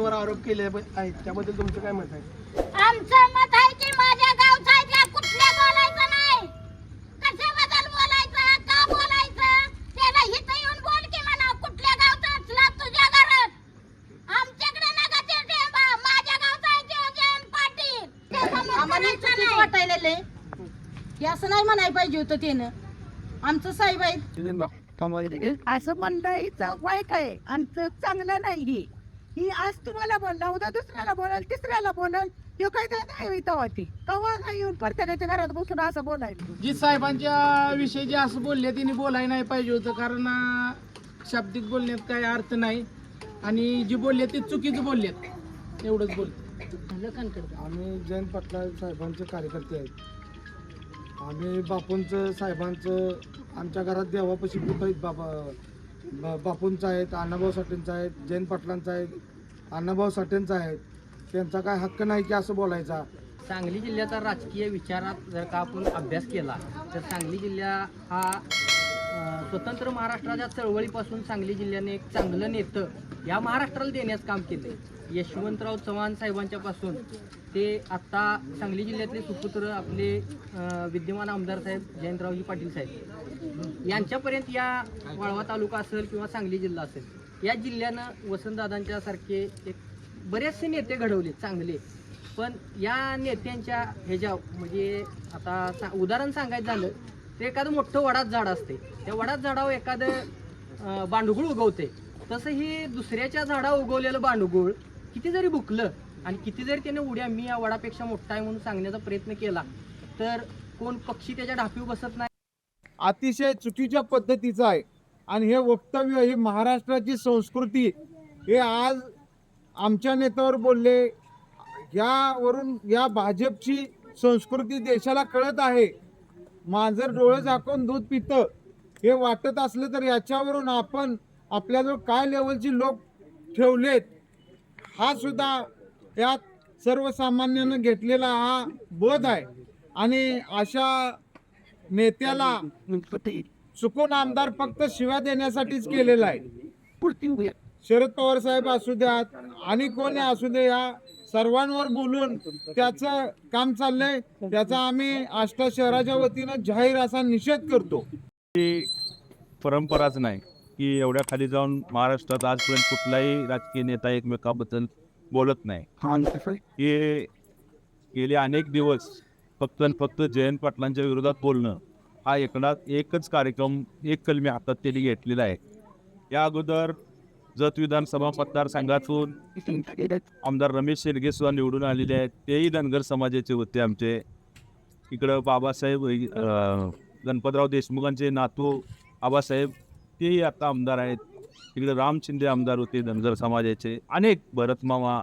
वर आरोप केले आहेत त्याबद्दल तुमचं काय मत आहे? आमचं मत आहे की माझ्या गावचा आहे त्या कुठल्या बोलायचं नाही. कशाबद्दल बोलायचं? का बोलायचं? त्याला इथं येऊन बोल की म्हणा कुठल्या गावचा असला तुझ्या घरात? आमच्याकडे नका ते ठेवा. माझ्या गावचा आहे ते जयंत पाटील. त्याचा मत आम्हाला करायचं चुकीच नाही. वाटायला लय. हे असं नाही म्हणायला पाहिजे होतं त्यानं. आमचं साहेब आहे असं म्हणता वाईट आहे. ते चांगलं नाही ही आज तुम्हाला बोलला उद्या दुसऱ्याला बोलाल तिसऱ्याला बोलाल. हे काय काय नाही होईल तेव्हा ती तेव्हा नाही येऊन प्रत्येकाच्या घरात बसून असं बोलायचं? जी साहेबांच्या विषयी जे असं बोलले त्यांनी बोलायला नाही पाहिजे होतं कारण शाब्दिक बोलण्यात काही अर्थ नाही. आणि जी बोलले ते चुकीचं बोललेत. एवढंच बोल. आम्ही जयंत पाटला साहेबांचे कार्यकर्ते आहेत. आम्ही बापूंचं साहेबांचं आमच्या घरात देवापाशी बुत आहेत बाबा. ब बापूंचा आहेत अण्णाभाऊ साठेंचा आहेत जयंत पाटलांचा आहेत अण्णाभाऊ साठेंचा आहेत. त्यांचा काय हक्क नाही की असं बोलायचा? सांगली जिल्ह्याचा राजकीय विचारात जर का आपण अभ्यास केला तर सांगली जिल्हा हा स्वतंत्र महाराष्ट्राच्या चळवळीपासून सांगली जिल्ह्याने एक चांगलं नेतं या महाराष्ट्राला देण्याचं काम केलं यशवंतराव चव्हाण साहेबांच्या पासून ते आत्ता सांगली जिल्ह्यातले सुपुत्र आपले विद्यमान आमदार साहेब जयंतरावजी पाटील साहेब. यांच्यापर्यंत या वाळवा तालुका असेल किंवा सांगली जिल्हा असेल या जिल्ह्यानं वसंतदादांच्या सारखे एक बरेचसे नेते घडवले चांगले. पण या नेत्यांच्या ह्याच्या म्हणजे आता सा उदाहरण सांगायचं झालं तर एखादं मोठं वडाच झाड असते त्या वडाच झाडावर एखादं अं, बांडगुळ उगवते तसं ही दुसऱ्याच्या झाडा उगवलेलं बांडगुळ किती जरी बुकलं आणि किती जरी त्याने उड्या मी या वडापेक्षा मोठा आहे म्हणून सांगण्याचा प्रयत्न केला तर कोण पक्षी त्याच्या ढापीव बसत नाही? अतिशय चुकीच्या पद्धतीचं आहे. आणि हे वक्तव्य ही महाराष्ट्राची संस्कृती हे आज आमच्या नेत्यावर बोलले. यावरून या भाजपची संस्कृती देशाला कळत आहे. मांजर डोळे झाकून दूध पितं हे वाटत असलं तर याच्यावरून आपण आपल्याजवळ काय लेवलची लोक ठेवलेत हा सुद्धा यात सर्वसामान्यानं घेतलेला हा बोध आहे. आणि अशा नेत्याला चुकून आमदार फक्त शिव्या देण्यासाठीच केलेला आहे. शरद पवार साहेब असू द्यात आणि कोणी असू दे या सर्वांवर बोलून त्याचं काम चाललंय त्याचा आम्ही आष्टा शहराच्या वतीनं जाहीर असा निषेध करतो. परंपराच नाही. की एवढ्या खाली जाऊन महाराष्ट्रात आजपर्यंत कुठलाही राजकीय नेता एकमेकाबद्दल बोलत नाही. हे गेले अनेक दिवस फक्त आणि फक्त जयंत पाटलांच्या विरोधात बोलणं हा एकदा एकच कार्यक्रम एक कलमी हातात त्यांनी घेतलेला आहे. या अगोदर जत विधानसभा मतदारसंघातून आमदार रमेश शेडगे सुद्धा निवडून आलेले आहेत. तेही धनगर समाजाचे होते आमचे. इकडं बाबासाहेब गणपतराव देशमुखांचे नातू आबासाहेब तेही आता आमदार आहेत. तिकडे राम शिंदे आमदार होते धनगर समाजाचे. अनेक भरतमामा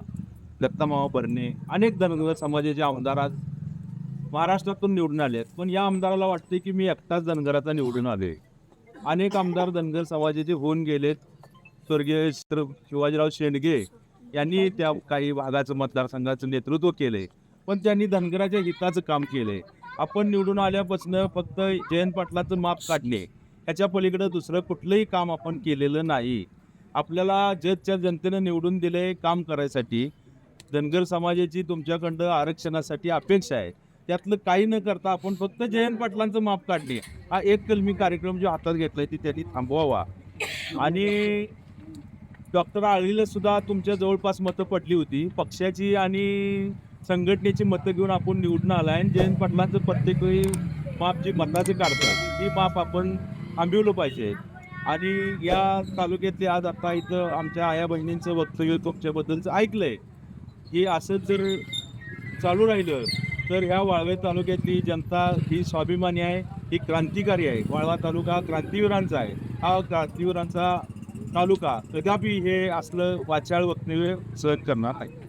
दत्तामामा दत्ता बर्णे अनेक धनगर समाजाचे आमदार आज महाराष्ट्रातून निवडून आले आहेत. पण या आमदाराला वाटते की मी एकटाच धनगराचा निवडून आले. अनेक आमदार धनगर समाजाचे होऊन गेलेत. स्वर्गीय शिवाजीराव शेंडगे यांनी त्या काही भागाचं मतदारसंघाचं नेतृत्व केले पण त्यांनी धनगराच्या हिताचं काम केले आपण निवडून आल्यापासून फक्त जयंत पाटलाचं माप काढले. ह्याच्या पलीकडं दुसरं कुठलंही काम आपण केलेलं नाही. आपल्याला जजच्या जनतेनं निवडून दिले काम करायसाठी. धनगर समाजाची तुमच्याकडं आरक्षणासाठी अपेक्षा आहे. त्यातलं काही न करता आपण फक्त जयंत पाटलांचं माप काढणे हा एक कलमी कार्यक्रम जो हातात घेतलाय ती त्यांनी थांबवावा. आणि डॉक्टर आळीला सुद्धा तुमच्या जवळपास मतं पडली होती. पक्षाची आणि संघटनेची मतं घेऊन आपण निवडून आला आणि जयंत पाटलांचं प्रत्येक वेळी माप जी मताचं काढतात ती माप आपण थांबवलं पाहिजे. आणि या तालुक्यातले आज आता इथं आमच्या आया बहिणींचं वक्तव्य तुमच्याबद्दलचं आहे की असं जर चालू राहिलं तर ह्या वाळवे तालुक्यातली जनता ही स्वाभिमानी आहे ही क्रांतिकारी आहे. वाळवा तालुका हा क्रांतीवीरांचा आहे. हा क्रांतीवीरांचा तालुका कदापि हे असलं वाचाळ वक्तव्य सहन करणार आहे